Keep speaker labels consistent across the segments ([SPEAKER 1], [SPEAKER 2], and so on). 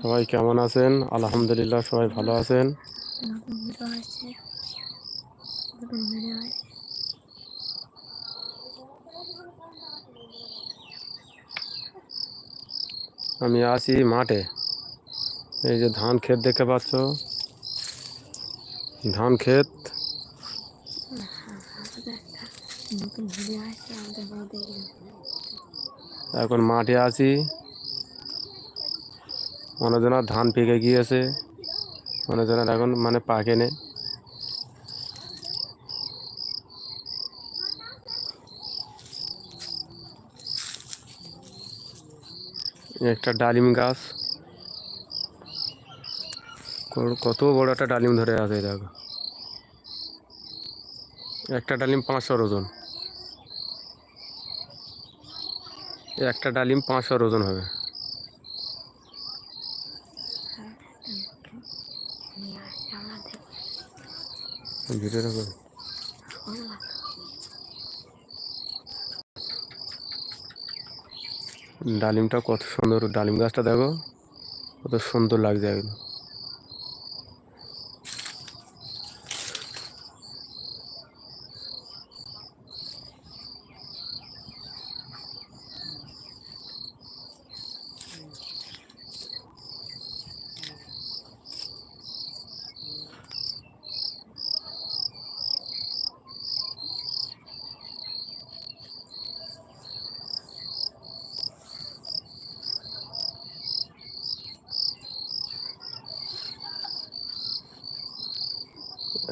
[SPEAKER 1] সবাই কেমন আছেন? আলহামদুলিল্লাহ, সবাই ভালো আছেন? আমি আছি মাঠে। এই যে ধান ক্ষেত দেখতে পাচ্ছ। ধান ক্ষেত। এখন মাঠে আছি। অনেকজনের ধান পেকে গিয়েছে অনেকজনের এখন মানে পাকেনে একটা ডালিম গাছ। কত- বড় একটা ডালিম ধরে আছে দেখো। একটা ডালিম পাঁচশো ওজন। একটা ডালিম পাঁচশো ওজন হবে। ভিডিওটা করো। ডালিমটা কত সুন্দর ডালিম গাছটা দেখো কত সুন্দর লাগছে একদম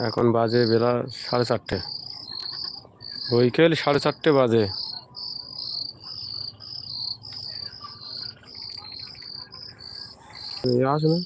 [SPEAKER 1] এখন বাজে বেলা সাড়ে চারটে। বৈকাল সাড়ে চারটে বাজে।
[SPEAKER 2] আসবে